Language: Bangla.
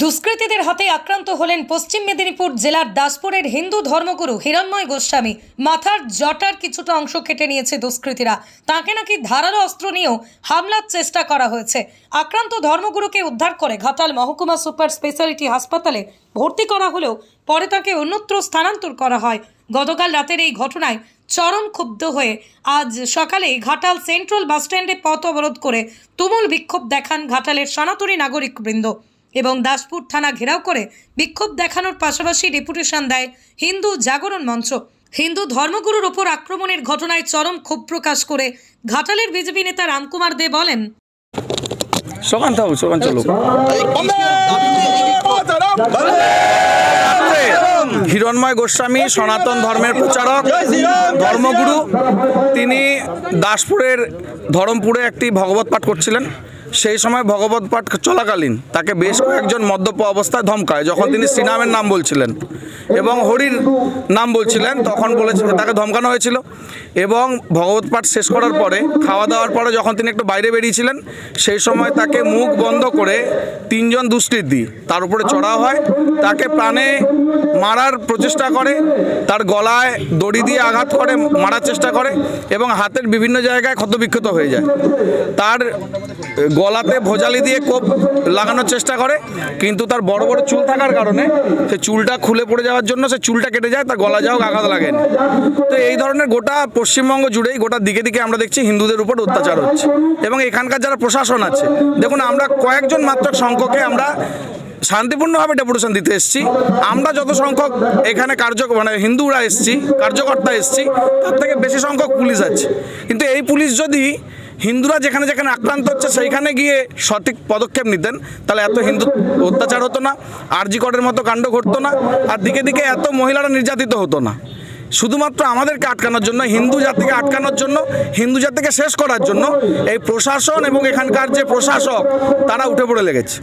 দুষ্কৃতীদের হাতে আক্রান্ত হলেন পশ্চিম মেদিনীপুর জেলার দাসপুরের হিন্দু ধর্মগুরু হিরণময় গোস্বামী। মাথার জটার কিছুটা অংশ কেটে নিয়েছে দুষ্কৃতীরা। তাকে নাকি ধারালো অস্ত্র নিয়েও হামলার চেষ্টা করা হয়েছে। আক্রান্ত ধর্মগুরুকে উদ্ধার করে ঘাটাল মহকুমা সুপার স্পেশালিটি হাসপাতালে ভর্তি করা হলেও পরে তাকে অন্যত্র স্থানান্তর করা হয়। গতকাল রাতের এই ঘটনায় চরম ক্ষুব্ধ হয়ে আজ সকালে ঘাটাল সেন্ট্রাল বাসস্ট্যান্ডে পথ অবরোধ করে তুমুল বিক্ষোভ দেখান ঘাটালের সনাতনী নাগরিকবৃন্দ। এবং দাসপুর থানা ঘেরাও করে বিক্ষোভ দেখানোর পাশাপাশি ডেপুটেশন দেয় হিন্দু জাগরণ মঞ্চ হিন্দু ধর্মগুরুর ওপর আক্রমণের ঘটনায় চরম ক্ষোভ প্রকাশ করে ঘাটালের বিজেপি নেতা রামকুমার দে বলেন সকান সকান হিরণময় গোস্বামী, সনাতন ধর্মের প্রচারক, ধর্মগুরু। তিনি দাসপুরের ধরমপুরে একটি ভগবত পাঠ করছিলেন। সেই সময় ভগবত পাঠ চলাকালীন তাকে বেশ কয়েকজন মদ্যপ অবস্থায় ধমকায়, যখন তিনি শ্রীনামের নাম বলছিলেন এবং হরির নাম বলছিলেন, তখন বলেছে তাকে ধমকানো হয়েছিল এবং ভগবত পাঠ শেষ করার পরে, খাওয়া দাওয়ার পরে যখন তিনি একটু বাইরে বেরিয়েছিলেন, সেই সময় তাকে মুখ বন্ধ করে তিনজন দুষ্কৃতী, তার উপরে চড়াও হয়। তাকে প্রাণে মারার প্রচেষ্টা করে, তার গলায় দড়ি দিয়ে আঘাত করে, মারার চেষ্টা করে এবং হাতের বিভিন্ন জায়গায় ক্ষতবিক্ষত হয়ে যায়। তার গলাতে ভোজালি দিয়ে কোপ লাগানোর চেষ্টা করে, কিন্তু তার বড় বড় চুল থাকার কারণে সে চুলটা খুলে পড়ে যাওয়ার জন্য সে চুলটা কেটে যায়, তার গলা যাও আঘাত লাগেনি। তো এই ধরনের গোটা পশ্চিমবঙ্গ জুড়েই, গোটা দিকে দিকে আমরা দেখছি হিন্দুদের উপর অত্যাচার হচ্ছে। এবং এখানকার যারা প্রশাসন আছে, দেখুন, আমরা কয়েকজন মাত্র সংখ্যকে আমরা শান্তিপূর্ণভাবে ডেপুটেশন দিতে এসেছি। আমরা যত সংখ্যক এখানে কার্য মানে হিন্দুরা এসেছি, কার্যকর্তা এসেছি, তার থেকে বেশি সংখ্যক পুলিশ আছে। কিন্তু এই পুলিশ যদি হিন্দুরা যেখানে যেখানে আক্রান্ত হচ্ছে, সেইখানে গিয়ে সঠিক পদক্ষেপ নিতেন, তাহলে এত হিন্দু অত্যাচার হতো না, আরজি করের মতো কাণ্ড ঘটতো না, আর দিকে দিকে এত মহিলারা নির্যাতিত হতো না। শুধুমাত্র আমাদেরকে আটকানোর জন্য, হিন্দু জাতিকে আটকানোর জন্য, হিন্দু জাতিকে শেষ করার জন্য, এই প্রশাসন এবং এখানকার যে প্রশাসক, তারা উঠে পড়ে লেগেছে।